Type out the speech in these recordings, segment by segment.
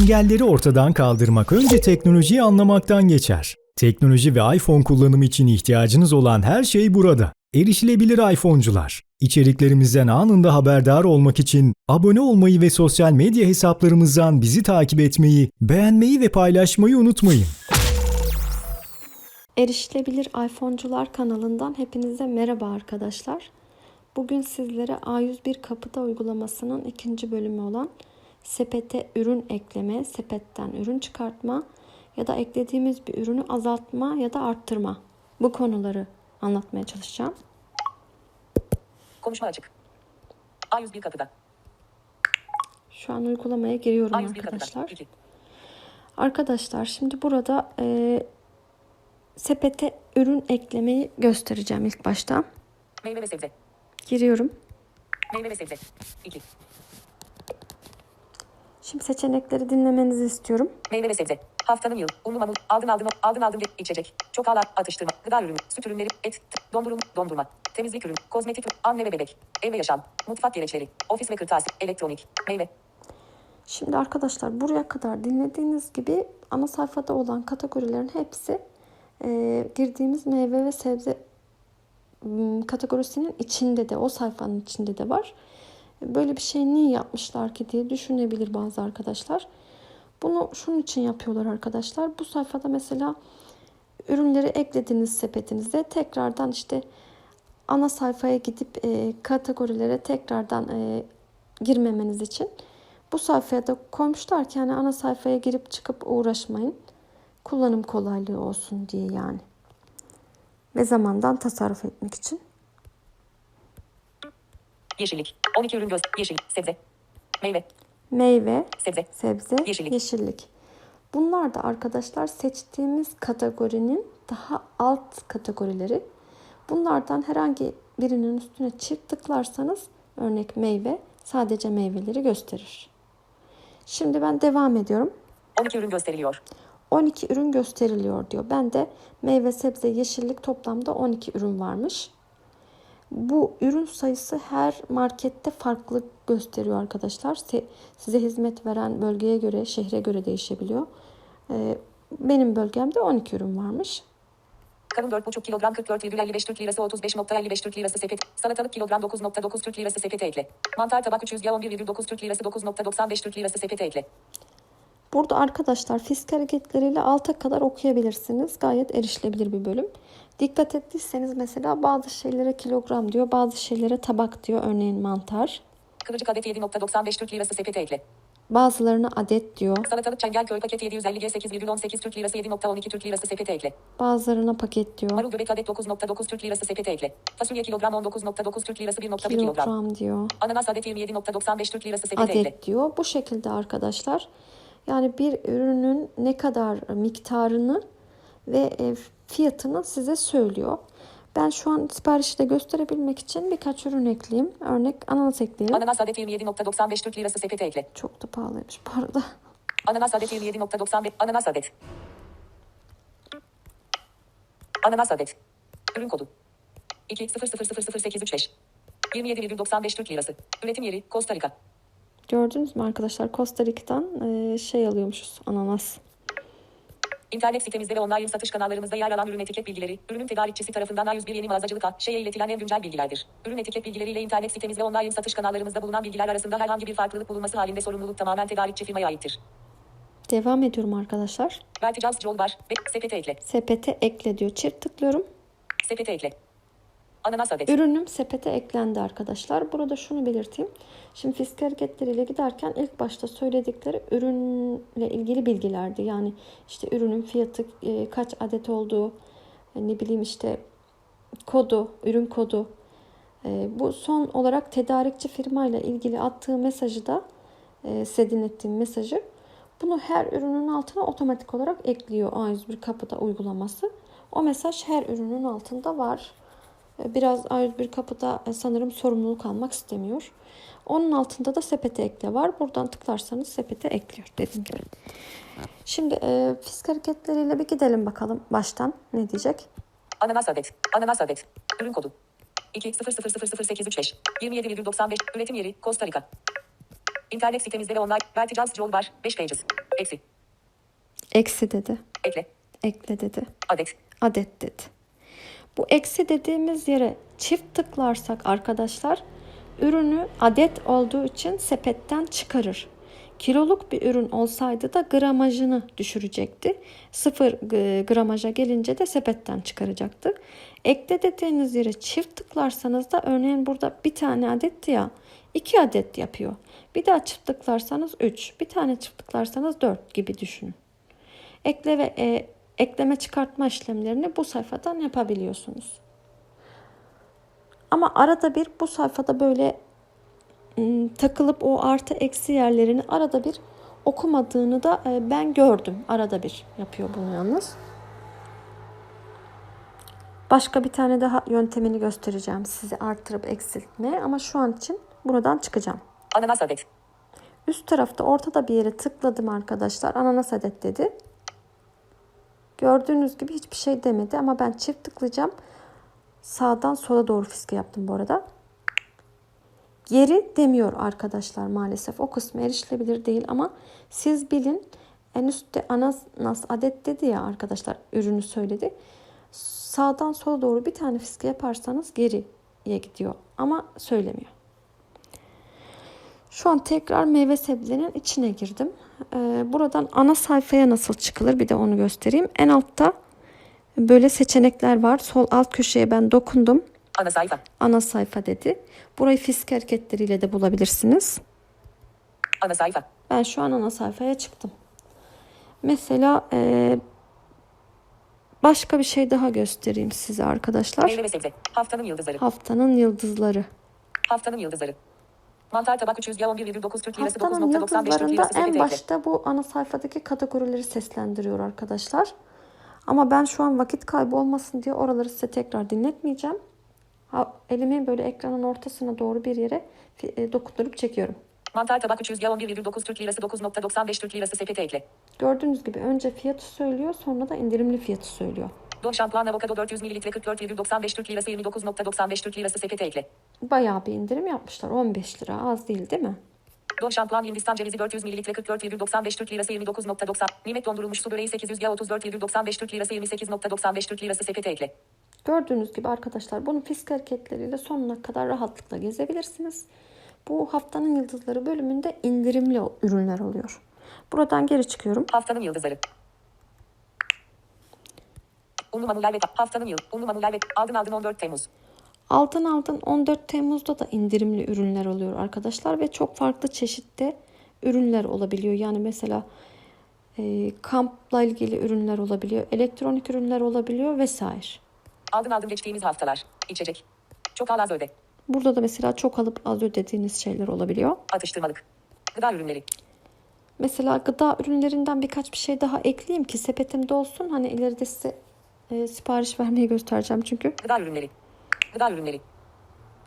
Engelleri ortadan kaldırmak önce teknolojiyi anlamaktan geçer. Teknoloji ve iPhone kullanımı için ihtiyacınız olan her şey burada. Erişilebilir iPhone'cular. İçeriklerimizden anında haberdar olmak için abone olmayı ve sosyal medya hesaplarımızdan bizi takip etmeyi, beğenmeyi ve paylaşmayı unutmayın. Erişilebilir iPhone'cular kanalından hepinize merhaba arkadaşlar. Bugün sizlere A101 Kapıda uygulamasının ikinci bölümü olan sepete ürün ekleme, sepetten ürün çıkartma ya da eklediğimiz bir ürünü azaltma ya da arttırma bu konuları anlatmaya çalışacağım. Konuşma açık. A101 kapıda. Şu an uygulamaya giriyorum A101 kapıda. arkadaşlar. 2. Arkadaşlar şimdi burada e, sepete ürün eklemeyi göstereceğim ilk başta. Meyve ve sebze. Giriyorum. Meyve ve sebze. 2. Şimdi seçenekleri dinlemenizi istiyorum. Meyve ve sebze. Haftanın yıl. Unlu mamul. Aldın aldım. Aldın aldım. içecek. Çok ağlar. Atıştırma. Gıda ürünü. Süt ürünleri. Et. Dondurulmuş. Dondurma. Temizlik ürünü. Kozmetik. Anne ve bebek. Ev ve yaşam. Mutfak gereçleri. Ofis ve kırtasiye. Elektronik. Meyve. Şimdi arkadaşlar buraya kadar dinlediğiniz gibi ana sayfada olan kategorilerin hepsi e, girdiğimiz meyve ve sebze kategorisinin içinde de o sayfanın içinde de var. Böyle bir şey niye yapmışlar ki diye düşünebilir bazı arkadaşlar. Bunu şunun için yapıyorlar arkadaşlar. Bu sayfada mesela ürünleri eklediğiniz sepetinize tekrardan işte ana sayfaya gidip e, kategorilere tekrardan e, girmemeniz için bu sayfaya da koymuşlar ki hani ana sayfaya girip çıkıp uğraşmayın. Kullanım kolaylığı olsun diye yani. Ve zamandan tasarruf etmek için. Yeşillik. 12 ürün göz. Yeşillik. Sebze. Meyve. Meyve, Sebze. sebze, Yeşillik. yeşillik. Bunlar da arkadaşlar seçtiğimiz kategorinin daha alt kategorileri. Bunlardan herhangi birinin üstüne çift tıklarsanız örnek meyve sadece meyveleri gösterir. Şimdi ben devam ediyorum. 12 ürün gösteriliyor. 12 ürün gösteriliyor diyor. Ben de meyve, sebze, yeşillik toplamda 12 ürün varmış. Bu ürün sayısı her markette farklı gösteriyor arkadaşlar. Size hizmet veren bölgeye göre, şehre göre değişebiliyor. Ee, Benim bölgemde 12 ürün varmış. Kavun 4,5 kilogram 44,55 Türk lirası 35,55 Türk lirası sepet. Salatalık kilogram 9,9 Türk lirası sepete ekle. Mantar tabak 300 ya 11,9 Türk lirası 9,95 Türk lirası sepete ekle. Burada arkadaşlar fisk hareketleriyle alta kadar okuyabilirsiniz. Gayet erişilebilir bir bölüm. Dikkat ettiyseniz mesela bazı şeylere kilogram diyor, bazı şeylere tabak diyor. Örneğin mantar. Kıvırcık adet 7,95 Türk lirası sepete ekle. Bazılarına adet diyor. Salatalık Çengelköy paket 750 8,18 Türk lirası 7,12 Türk lirası sepete ekle. Bazılarına paket diyor. Marul göbek adet 9,9 Türk lirası sepete ekle. Fasulye kilogram 19,9 Türk lirası 1,1 kilogram. Kilogram diyor. Ananas adet 27,95 Türk lirası sepete ekle. Adet diyor. Bu şekilde arkadaşlar. Yani bir ürünün ne kadar miktarını ve e, fiyatını size söylüyor. Ben şu an siparişi de gösterebilmek için birkaç ürün ekleyeyim. Örnek ananas ekleyelim. Ananas adet 27,95 Türk lirası sepete ekle. Çok da pahalıymış bu arada. Ananas adet 27,95 Ananas adet. Ananas adet. Ürün kodu. 2 00000835. 27,95 Türk lirası. Üretim yeri Costa Rica. Gördünüz mü arkadaşlar? Costa Rica'dan şey alıyormuşuz ananas. İnternet sitemizde ve online satış kanallarımızda yer alan ürün etiket bilgileri, ürünün tedarikçisi tarafından A101 yeni mağazacılık şeye iletilen en güncel bilgilerdir. Ürün etiket bilgileriyle internet sitemiz ve online satış kanallarımızda bulunan bilgiler arasında herhangi bir farklılık bulunması halinde sorumluluk tamamen tedarikçi firmaya aittir. Devam ediyorum arkadaşlar. Verticals Joel var sepete ekle. Sepete ekle diyor. Çift tıklıyorum. Sepete ekle. Ananas adet. Ürünüm sepete eklendi arkadaşlar. Burada şunu belirteyim. Şimdi fisk hareketleriyle giderken ilk başta söyledikleri ürünle ilgili bilgilerdi. Yani işte ürünün fiyatı, e, kaç adet olduğu, e, ne bileyim işte kodu, ürün kodu. E, Bu son olarak tedarikçi firmayla ilgili attığı mesajı da e, size dinlettiğim mesajı bunu her ürünün altına otomatik olarak ekliyor A101 kapıda uygulaması. O mesaj her ürünün altında var. Biraz A101 kapıda e, sanırım sorumluluk almak istemiyor. Onun altında da sepete ekle var. Buradan tıklarsanız sepete ekliyor dediğim gibi. Şimdi e, fisk hareketleriyle bir gidelim bakalım baştan ne diyecek. Ananas adet. Ananas adet. Ürün kodu. 2 00000835. 27,95. Üretim yeri Costa Rica. İnternet sitemizde ve online. Verticals Joel var. 5 pages. Eksi. Eksi dedi. Ekle. Ekle dedi. Adet. Adet dedi. Bu eksi dediğimiz yere çift tıklarsak arkadaşlar ürünü adet olduğu için sepetten çıkarır. Kiloluk bir ürün olsaydı da gramajını düşürecekti. Sıfır g- gramaja gelince de sepetten çıkaracaktı. Ekle dediğiniz yere çift tıklarsanız da örneğin burada bir tane adetti ya iki adet yapıyor. Bir daha çift tıklarsanız 3, bir tane çift tıklarsanız 4 gibi düşünün. Ekle ve e, ekleme çıkartma işlemlerini bu sayfadan yapabiliyorsunuz. Ama arada bir bu sayfada böyle ım, takılıp o artı eksi yerlerini arada bir okumadığını da e, ben gördüm. Arada bir yapıyor bunu yalnız. Başka bir tane daha yöntemini göstereceğim size arttırıp eksiltme ama şu an için buradan çıkacağım. Ananas adet. Üst tarafta ortada bir yere tıkladım arkadaşlar. Ananas adet dedi. Gördüğünüz gibi hiçbir şey demedi ama ben çift tıklayacağım. Sağdan sola doğru fiske yaptım bu arada. Geri demiyor arkadaşlar maalesef. O kısmı erişilebilir değil ama siz bilin. En üstte ananas adet dedi ya arkadaşlar ürünü söyledi. Sağdan sola doğru bir tane fiske yaparsanız geriye gidiyor ama söylemiyor. Şu an tekrar meyve sebzenin içine girdim. Ee, buradan ana sayfaya nasıl çıkılır bir de onu göstereyim. En altta böyle seçenekler var. Sol alt köşeye ben dokundum. Ana sayfa. Ana sayfa dedi. Burayı fisk hareketleriyle de bulabilirsiniz. Ana sayfa. Ben şu an ana sayfaya çıktım. Mesela e, başka bir şey daha göstereyim size arkadaşlar. Meyve ve sebze. Haftanın yıldızları. Haftanın yıldızları. Haftanın yıldızları. Mantar tabak 300 ya 11,9 Türk lirası Haftanın 9.95 Türk lirası en başta bu ana sayfadaki kategorileri seslendiriyor arkadaşlar. Ama ben şu an vakit kaybı olmasın diye oraları size tekrar dinletmeyeceğim. Elimi böyle ekranın ortasına doğru bir yere e, dokunup çekiyorum. Mantar tabak 300 ya 11,9 Türk lirası 9.95 Türk lirası sepete ekle. Gördüğünüz gibi önce fiyatı söylüyor sonra da indirimli fiyatı söylüyor. Don şampuan avokado 400 ml 44,95 Türk lirası 29.95 Türk lirası sepete ekle. Bayağı bir indirim yapmışlar. 15 lira az değil değil mi? Don şampuan Hindistan cevizi 400 ml 44,95 Türk lirası 29.90. Nimet dondurulmuş su böreği 800 ya 34,95 Türk lirası 28.95 Türk lirası sepete ekle. Gördüğünüz gibi arkadaşlar bunun fisk hareketleriyle sonuna kadar rahatlıkla gezebilirsiniz. Bu haftanın yıldızları bölümünde indirimli ürünler oluyor. Buradan geri çıkıyorum. Haftanın yıldızları. Unlu mamuller ve haftanın yıl. Unlu mamuller ve aldın aldın 14 Temmuz. Aldın aldın 14 Temmuz'da da indirimli ürünler oluyor arkadaşlar ve çok farklı çeşitte ürünler olabiliyor. Yani mesela e, kampla ilgili ürünler olabiliyor, elektronik ürünler olabiliyor vesaire. Aldın aldın geçtiğimiz haftalar. İçecek. Çok al az öde. Burada da mesela çok alıp az ödediğiniz şeyler olabiliyor. Atıştırmalık. Gıda ürünleri. Mesela gıda ürünlerinden birkaç bir şey daha ekleyeyim ki sepetimde olsun. Hani ileride size e, sipariş vermeyi göstereceğim çünkü. Gıda ürünleri. Gıda ürünleri.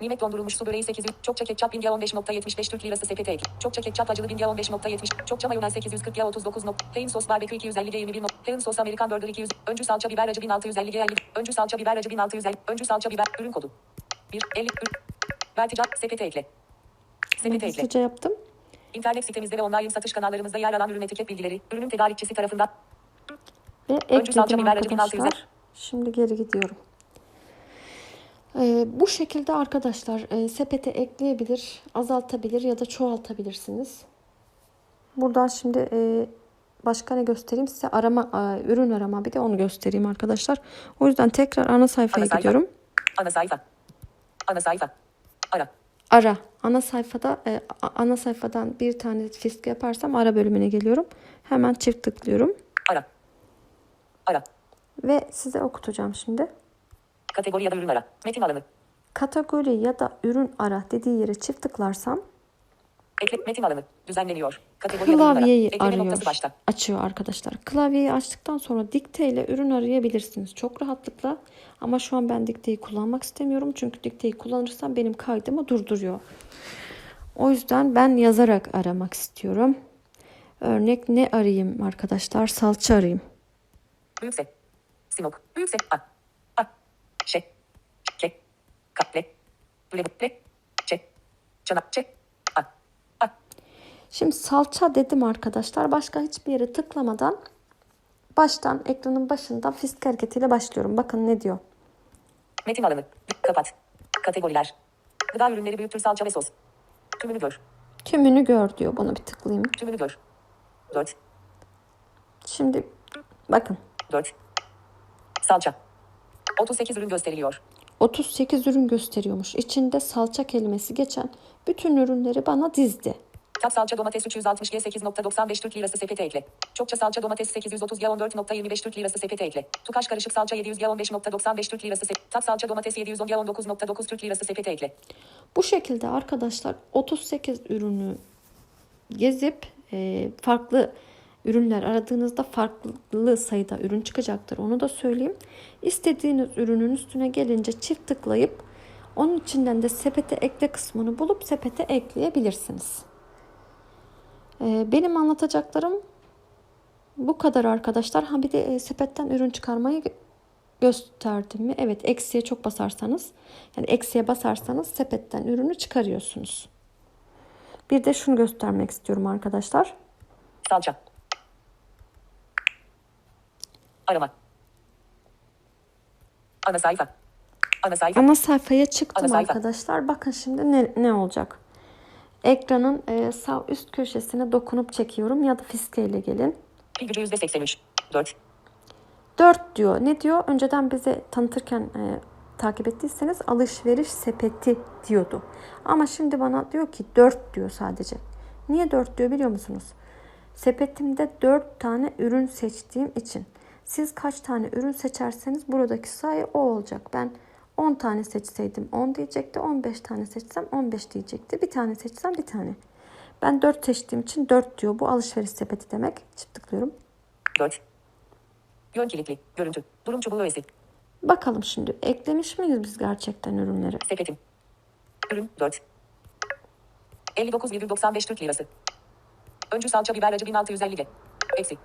Nimet dondurulmuş su böreği 800. Çokça ketçap Bingya 15.75 Türk lirası sepete ekle. Çokça ketçap acılı Bingya 15.70. Çokça mayonez 840 ya 39. Plain sos barbekü 250 G 21. Plain sos Amerikan burger 200. Öncü salça biber acı 1650 G 50. Öncü salça biber acı 1650. Öncü salça biber. Ürün kodu. 1 50 ürün. Vertica sepete ekle. Sepete ekle. Hızlıca yaptım. İnternet sitemizde ve online satış kanallarımızda yer alan ürün etiket bilgileri, ürünün tedarikçisi tarafından Ve Öncü salça ekledim biber acı 1600'e. Şimdi geri gidiyorum. Ee, bu şekilde arkadaşlar e, sepete ekleyebilir, azaltabilir ya da çoğaltabilirsiniz. Buradan şimdi e, başka ne göstereyim size? Arama, e, ürün arama bir de onu göstereyim arkadaşlar. O yüzden tekrar ana sayfaya Ana sayfa. gidiyorum. ana sayfa. Ana sayfa. Ara. Ara. Ana sayfada e, ana sayfadan bir tane fisk yaparsam ara bölümüne geliyorum. Hemen çift tıklıyorum Ara. Ara. Ve size okutacağım şimdi. Kategori ya da ürün ara. Metin alanı. Kategori ya da ürün ara dediği yere çift tıklarsam Ekle metin alanı. Düzenleniyor. Kategori ya da ürün ara. klavyeyi Ekleme arıyor. başta. Açıyor arkadaşlar. Klavyeyi açtıktan sonra dikte ile ürün arayabilirsiniz. Çok rahatlıkla. Ama şu an ben dikteyi kullanmak istemiyorum. Çünkü dikteyi kullanırsam benim kaydımı durduruyor. O yüzden ben yazarak aramak istiyorum. Örnek ne arayayım arkadaşlar? Salça arayayım. Büyükse. Sinok. Büyükse. A. A. Şe. Ke. Kaple. Ble. Ble. Çe. Çanak. Çe. A. A. Şimdi salça dedim arkadaşlar. Başka hiçbir yere tıklamadan baştan ekranın başında fisk hareketiyle başlıyorum. Bakın ne diyor. Metin alanı. Kapat. Kategoriler. Gıda ürünleri büyüktür salça ve sos. Tümünü gör. Tümünü gör diyor. Bunu bir tıklayayım. Tümünü gör. 4. Şimdi bakın 4. Salça. 38 ürün gösteriliyor. 38 ürün gösteriyormuş. İçinde salça kelimesi geçen bütün ürünleri bana dizdi. Tat salça domates 360 G 8.95 Türk lirası sepete ekle. Çokça salça domates 830 G 14.25 Türk lirası sepete ekle. Tukaş karışık salça 700 G 15.95 Türk lirası sepete. Tat salça domates 710 G 19.9 Türk lirası sepete ekle. Bu şekilde arkadaşlar 38 ürünü gezip farklı ürünler aradığınızda farklı sayıda ürün çıkacaktır. Onu da söyleyeyim. İstediğiniz ürünün üstüne gelince çift tıklayıp onun içinden de sepete ekle kısmını bulup sepete ekleyebilirsiniz. E, benim anlatacaklarım bu kadar arkadaşlar. Ha bir de e, sepetten ürün çıkarmayı gö- gösterdim mi? Evet eksiye çok basarsanız yani eksiye basarsanız sepetten ürünü çıkarıyorsunuz. Bir de şunu göstermek istiyorum arkadaşlar. Salça. Arama. Ana sayfa. Ana sayfa. Ana sayfaya çıktım Ana sayfa. arkadaşlar. Bakın şimdi ne, ne olacak? Ekranın e, sağ üst köşesine dokunup çekiyorum ya da fiskeyle gelin. Pil gücü %83. 4. 4 diyor. Ne diyor? Önceden bize tanıtırken e, takip ettiyseniz alışveriş sepeti diyordu. Ama şimdi bana diyor ki 4 diyor sadece. Niye 4 diyor biliyor musunuz? Sepetimde 4 tane ürün seçtiğim için. Siz kaç tane ürün seçerseniz buradaki sayı o olacak. Ben 10 tane seçseydim 10 diyecekti. 15 tane seçsem 15 diyecekti. Bir tane seçsem bir tane. Ben 4 seçtiğim için 4 diyor. Bu alışveriş sepeti demek. Çift tıklıyorum. 4. Yön kilitli. Görüntü. Durum çubuğu öğesi. Bakalım şimdi eklemiş miyiz biz gerçekten ürünleri? Sepetim. Ürün 4. 59,95 Türk lirası. Öncü salça biber acı 1650 G. Eksi.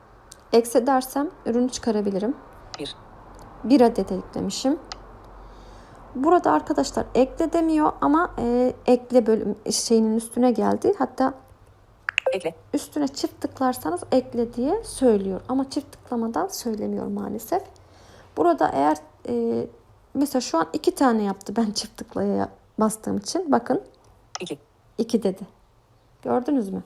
Eksi dersem ürünü çıkarabilirim. 1. Bir adet eklemişim. Burada arkadaşlar ekle demiyor ama e, ekle bölüm şeyinin üstüne geldi. Hatta Ekle. üstüne çift tıklarsanız ekle diye söylüyor. Ama çift tıklamadan söylemiyor maalesef. Burada eğer e, mesela şu an iki tane yaptı ben çift tıklaya bastığım için. Bakın 2. 2 dedi. Gördünüz mü?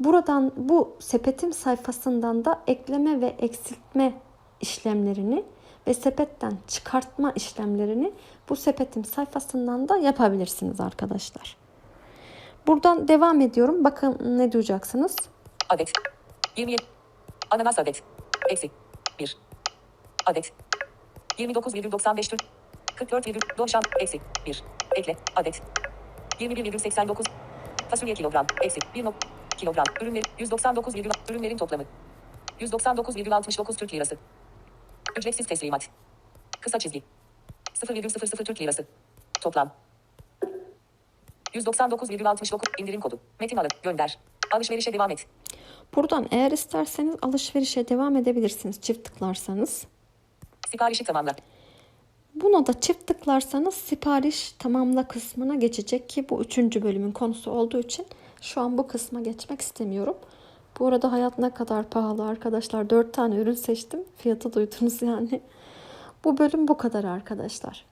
Buradan bu sepetim sayfasından da ekleme ve eksiltme işlemlerini ve sepetten çıkartma işlemlerini bu sepetim sayfasından da yapabilirsiniz arkadaşlar. Buradan devam ediyorum. Bakın ne duyacaksınız. Adet. 27. Ananas adet. Eksi. 1. Adet. 29,95 Türk. 44, Doğuşan. Eksi. 1. Ekle. Adet. 21,89. Fasulye kilogram. Eksi. 1 nok. Kilogram. Ürünler. 199, ürünlerin toplamı. 199,69 Türk lirası. Ücretsiz teslimat. Kısa çizgi. 0,00 Türk lirası. Toplam. 199,69 indirim kodu. Metin alıp gönder. Alışverişe devam et. Buradan eğer isterseniz alışverişe devam edebilirsiniz çift tıklarsanız. Siparişi tamamla. Buna da çift tıklarsanız sipariş tamamla kısmına geçecek ki bu üçüncü bölümün konusu olduğu için şu an bu kısma geçmek istemiyorum. Bu arada hayat ne kadar pahalı arkadaşlar. Dört tane ürün seçtim. Fiyatı duydunuz yani. Bu bölüm bu kadar arkadaşlar.